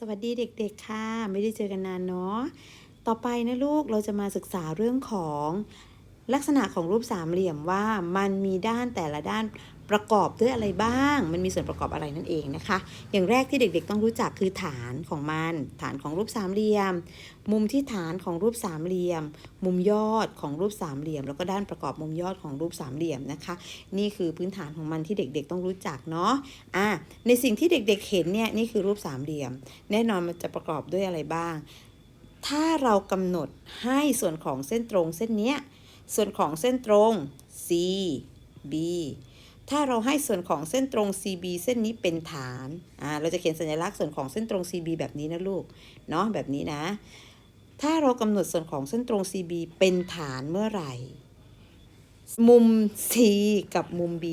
สวัสดีเด็กๆค่ะ ไม่ได้เจอกันนานเนาะต่อไปนะลูกเราจะมาศึกษาเรื่องของลักษณะของรูปสามเหลี่ยมว่ามันมีด้านแต่ละด้าน ประกอบด้วยอะไรบ้าง มันมีส่วนประกอบอะไรนั่นเองนะคะ อย่างแรกที่เด็กๆต้องรู้จักคือฐานของมัน ฐานของรูปสามเหลี่ยม มุมที่ฐานของรูปสามเหลี่ยม มุมยอดของรูปสามเหลี่ยม แล้วก็ด้านประกอบมุมยอดของรูปสามเหลี่ยมนะคะ นี่คือพื้นฐานของมันที่เด็กๆต้องรู้จักเนาะ อะในสิ่งที่เด็กๆเห็นเนี่ยนี่คือรูปสามเหลี่ยม แน่นอนมันจะประกอบด้วยอะไรบ้าง ถ้าเรากำหนดให้ส่วนของเส้นตรงเส้นเนี้ย ส่วนของเส้นตรง C B ถ้าเราให้ส่วนของเส้นตรง CB เส้นนี้เป็นฐาน อ่า เราจะเขียนสัญลักษณ์ส่วนของเส้นตรง CB แบบนี้นะลูก เนาะแบบนี้นะ ถ้าเรากำหนดส่วนของเส้นตรง CB เป็นฐานเมื่อไหร่ มุม C กับมุม B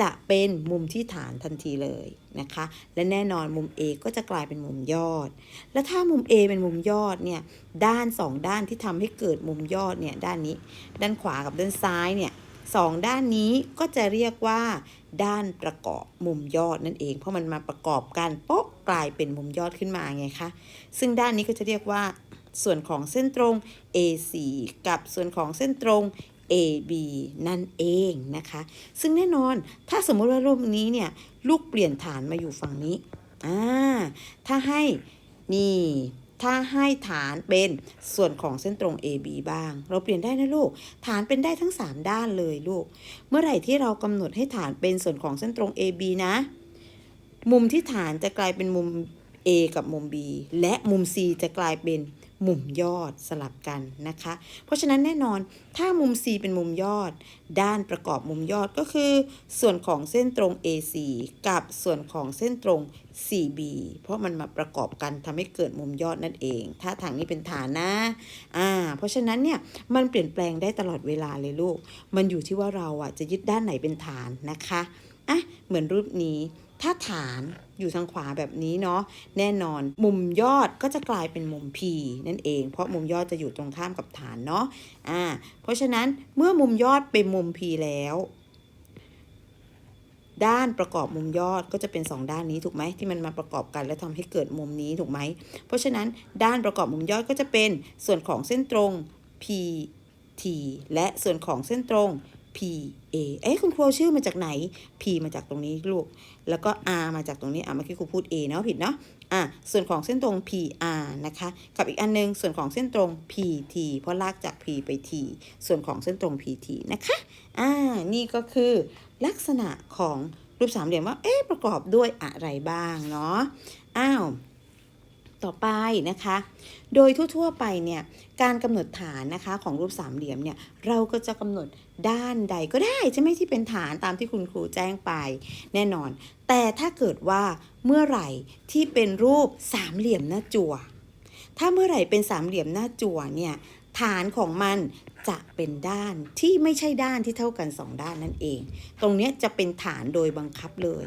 จะเป็นมุมที่ฐานทันทีเลยนะคะ และแน่นอนมุม A ก็จะกลายเป็นมุมยอด และถ้ามุม A เป็นมุมยอดเนี่ย ด้านสองด้านที่ทำให้เกิดมุมยอดเนี่ย ด้านนี้ ด้านขวากับด้านซ้ายเนี่ย สองด้านนี้ก็จะเรียกว่า ด้านประกอบมุมยอดนั่นเอง เพราะมันมาประกอบกันโป๊ะกลายเป็นมุมยอดขึ้นมาไงคะ ซึ่งด้านนี้ก็จะเรียกว่า ส่วนของเส้นตรง AC กับส่วนของเส้นตรง AB นั่นเองนะคะ ซึ่งแน่นอนถ้าสมมติว่ารูปนี้เนี่ยลูกเปลี่ยนฐานมาอยู่ฝั่งนี้อ่าถ้าให้นี่ ถ้าให้ฐานเป็นส่วนของเส้นตรง AB บ้าง เราเปลี่ยนได้นะลูก ฐานเป็นได้ทั้ง 3 ด้านเลยลูก เมื่อไหร่ที่เรากำหนดให้ฐานเป็นส่วนของเส้นตรง AB นะ มุมที่ฐานจะกลายเป็นมุม A กับมุม B และมุม C จะกลายเป็น มุมยอดสลับกันนะคะ เพราะฉะนั้นแน่นอนถ้ามุม C เป็นมุมยอด ด้านประกอบมุมยอดก็คือ ส่วนของเส้นตรง AC กับส่วนของเส้นตรง CB เพราะมันมาประกอบกันทำให้เกิดมุมยอดนั่นเอง ถ้าทางนี้เป็นฐานนะอ่าเพราะฉะนั้นเนี่ยมันเปลี่ยนแปลงได้ตลอดเวลาเลยลูก มันอยู่ที่ว่าเราอะจะยึดด้านไหนเป็นฐานนะคะอะเหมือนรูปนี้ถ้าฐาน อยู่ทางขวาแบบนี้เนาะแน่นอน มุมยอดก็จะกลายเป็นมุม P นั่นเอง เพราะมุมยอดจะอยู่ตรงข้ามกับฐานเนาะอ่าเพราะฉะนั้นเมื่อมุมยอดเป็นมุม P แล้ว ด้านประกอบมุมยอดก็จะเป็น 2 ด้านนี้ถูกไหมที่มันมาประกอบกันและทำให้เกิดมุมนี้ถูกไหมเพราะฉะนั้นด้านประกอบมุมยอดก็จะเป็นส่วนของเส้นตรง PT และส่วนของเส้นตรง PA เอ๊ะคุณครูชื่อมาจากไหน P มาจากตรงนี้ลูก แล้วก็ R มาจากตรงนี้อะเมื่อกี้ครูพูด A เนาะผิดเนาะอะส่วนของเส้นตรง PR นะคะ กับอีกอันนึง ส่วนของเส้นตรง PT เพราะลากจาก P ไป T ส่วนของเส้นตรง PT นะคะอ่านี่ก็คือลักษณะของรูปสามเหลี่ยมว่าเอ๊ะประกอบด้วยอะไรบ้างเนาะอ้าว ต่อไปนะคะ โดยทั่วๆไปเนี่ยการกำหนดฐานนะคะของรูปสามเหลี่ยมเนี่ยเราก็จะกำหนดด้านใดก็ได้ใช่ไหมที่เป็นฐานตามที่คุณครูแจ้งไปแน่นอน แต่ถ้าเกิดว่าเมื่อไหร่ที่เป็นรูปสามเหลี่ยมหน้าจั่วถ้าเมื่อไหร่เป็นสามเหลี่ยมหน้าจั่วเนี่ยฐานของมันจะเป็นด้านที่ไม่ใช่ด้านที่เท่ากันสองด้านนั่นเอง ตรงนี้จะเป็นฐานโดยบังคับเลย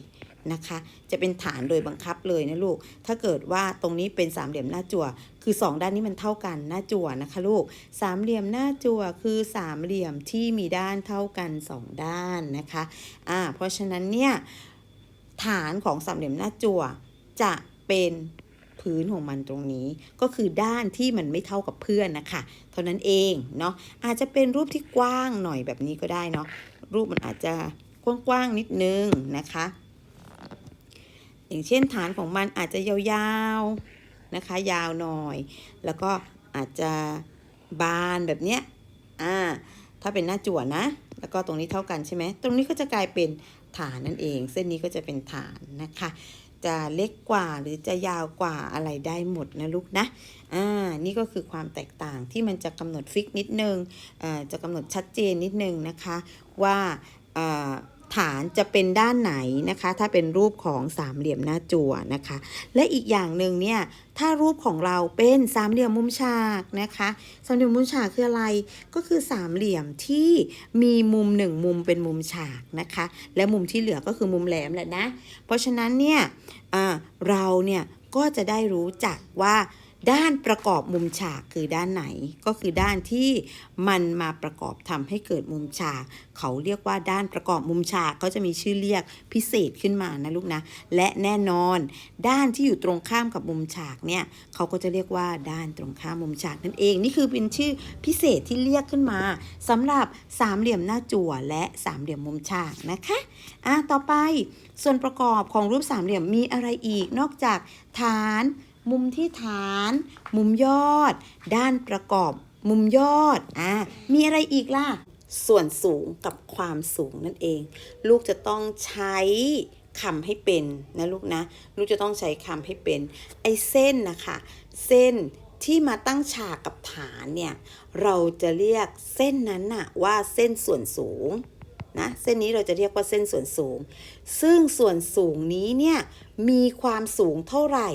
นะคะ จะเป็นฐานโดยบังคับเลยนะลูก ถ้าเกิดว่าตรงนี้เป็นสามเหลี่ยมหน้าจั่ว คือ 2 ด้านนี้มันเท่ากันหน้าจั่วนะคะลูก สามเหลี่ยมหน้าจั่วคือสามเหลี่ยมที่มีด้านเท่ากัน 2 ด้านนะคะ อ่า เพราะฉะนั้นเนี่ยฐานของสามเหลี่ยมหน้าจั่วจะเป็นพื้นของมันตรงนี้ก็คือด้านที่มันไม่เท่ากับเพื่อนนะคะ เท่านั้นเองเนาะอาจจะเป็นรูปที่กว้างหน่อยแบบนี้ก็ได้เนาะรูปมันอาจจะกว้างๆนิดนึงนะคะ อย่างเช่นฐานของมันอาจจะยาวๆนะคะ ยาวหน่อย แล้วก็อาจจะบานแบบเนี้ยอ่าถ้าเป็นหน้าจั่วนะ แล้วก็ตรงนี้เท่ากันใช่ไหมตรงนี้ก็จะกลายเป็นฐานนั่นเอง เส้นนี้ก็จะเป็นฐานนะคะ จะเล็กกว่าหรือจะยาวกว่าอะไรได้หมดนะลูกนะอ่านี่ก็คือความแตกต่างที่มันจะกำหนดฟิกนิดนึงอ่าจะกำหนดชัดเจนนิดนึงนะคะว่าอ่า ฐานจะเป็นด้านไหนนะคะ ถ้าเป็นรูปของสามเหลี่ยมหน้าจั่วนะคะ และอีกอย่างหนึ่งเนี่ยถ้ารูปของเราเป็นสามเหลี่ยมมุมฉากนะคะสามเหลี่ยมมุมฉากคืออะไรก็คือสามเหลี่ยมที่มีมุมหนึ่งมุมเป็นมุมฉากนะคะ และมุมที่เหลือก็คือมุมแหลมแหละนะ เพราะฉะนั้นเนี่ยเราเนี่ยก็จะได้รู้จักว่า ด้านประกอบมุมฉากคือด้านไหน ก็คือด้านที่มันมาประกอบทำให้เกิดมุมฉาก เขาเรียกว่าด้านประกอบมุมฉากเขาจะมีชื่อเรียกพิเศษขึ้นมานะลูกนะ และแน่นอน ด้านที่อยู่ตรงข้ามกับมุมฉากเนี่ยเขาก็จะเรียกว่าด้านตรงข้ามมุมฉากนั่นเอง นี่คือเป็นชื่อพิเศษที่เรียกขึ้นมาสำหรับสามเหลี่ยมหน้าจั่วและสามเหลี่ยมมุมฉากนะคะอะต่อไปส่วนประกอบของรูปสามเหลี่ยมมีอะไรอีกนอกจากฐาน มุมที่ฐาน มุมยอด ด้านประกอบ มุมยอดอ่ามีอะไรอีกล่ะ ส่วนสูงกับความสูงนั่นเอง ลูกจะต้องใช้คำให้เป็นนะลูกนะ ลูกจะต้องใช้คำให้เป็น ไอ้เส้นนะคะ เส้นที่มาตั้งฉากกับฐานเนี่ย เราจะเรียกเส้นนั้นน่ะว่าเส้นส่วนสูง นะเส้นนี้เราจะเรียกว่าเส้นส่วนสูง ซึ่งส่วนสูงนี้เนี่ยมีความสูงเท่าไหร่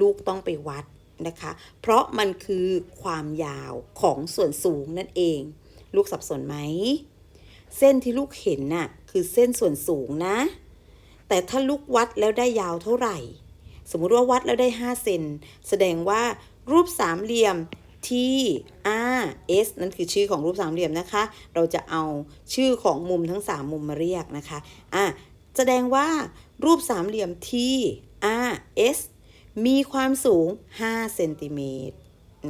ลูกต้องไปวัดนะคะ เพราะมันคือความยาวของส่วนสูงนั่นเอง ลูกสับสนไหม เส้นที่ลูกเห็นน่ะคือเส้นส่วนสูงนะ แต่ถ้าลูกวัดแล้วได้ยาวเท่าไหร่ สมมุติว่าวัดแล้วได้ 5 เซนแสดงว่ารูปสามเหลี่ยม T R S นั่นคือชื่อของรูปสามเหลี่ยมนะคะ เราจะเอาชื่อของมุมทั้ง 3 มุมมาเรียกนะคะอะแสดงว่ารูปสามเหลี่ยม T R S มีความสูง 5 เซนติเมตร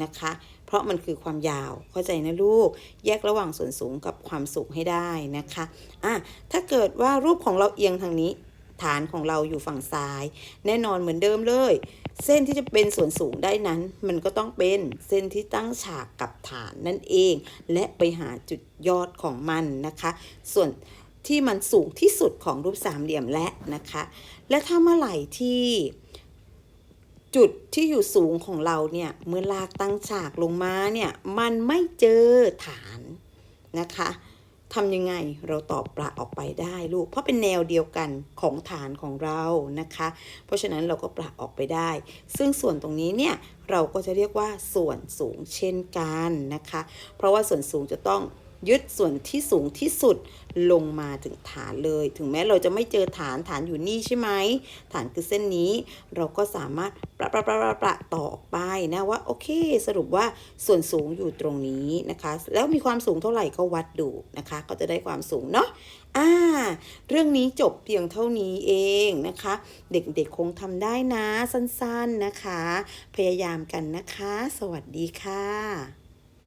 นะคะ เพราะมันคือความยาว เข้าใจนะลูก แยกระหว่างส่วนสูงกับความสูงให้ได้นะคะ อะ ถ้าเกิดว่ารูปของเราเอียงทางนี้ ฐานของเราอยู่ฝั่งซ้าย แน่นอนเหมือนเดิมเลย เส้นที่จะเป็นส่วนสูงได้นั้น มันก็ต้องเป็นเส้นที่ตั้งฉากกับฐานนั่นเอง และไปหาจุดยอดของมันนะคะ ส่วนที่มันสูงที่สุดของรูปสามเหลี่ยมและนะคะ และถ้าเมื่อไหร่ที่จุดที่อยู่สูงของเราเนี่ยเมื่อลากตั้งฉากลงมาเนี่ยมันไม่เจอฐานนะคะ ทำยังไงเราตอบปลาออกไปได้ลูก เพราะเป็นแนวเดียวกันของฐานของเรานะคะ เพราะฉะนั้นเราก็ปลาออกไปได้ ซึ่งส่วนตรงนี้เนี่ยเราก็จะเรียกว่าส่วนสูงเช่นกันนะคะ เพราะว่าส่วนสูงจะต้อง ยึดส่วนที่สูงที่สุดลงมาถึงฐานเลย ถึงแม้เราจะไม่เจอฐานฐานอยู่นี่ใช่ไหม ฐานคือเส้นนี้ เราก็สามารถประประประประประต่อออกไปนะว่าโอเค สรุปว่าส่วนสูงอยู่ตรงนี้นะคะ แล้วมีความสูงเท่าไหร่ก็วัดดูนะคะ ก็จะได้ความสูงเนาะอ่า เรื่องนี้จบเพียงเท่านี้เองนะคะ เด็กๆคงทำได้นะสั้นๆนะคะ พยายามกันนะคะ สวัสดีค่ะ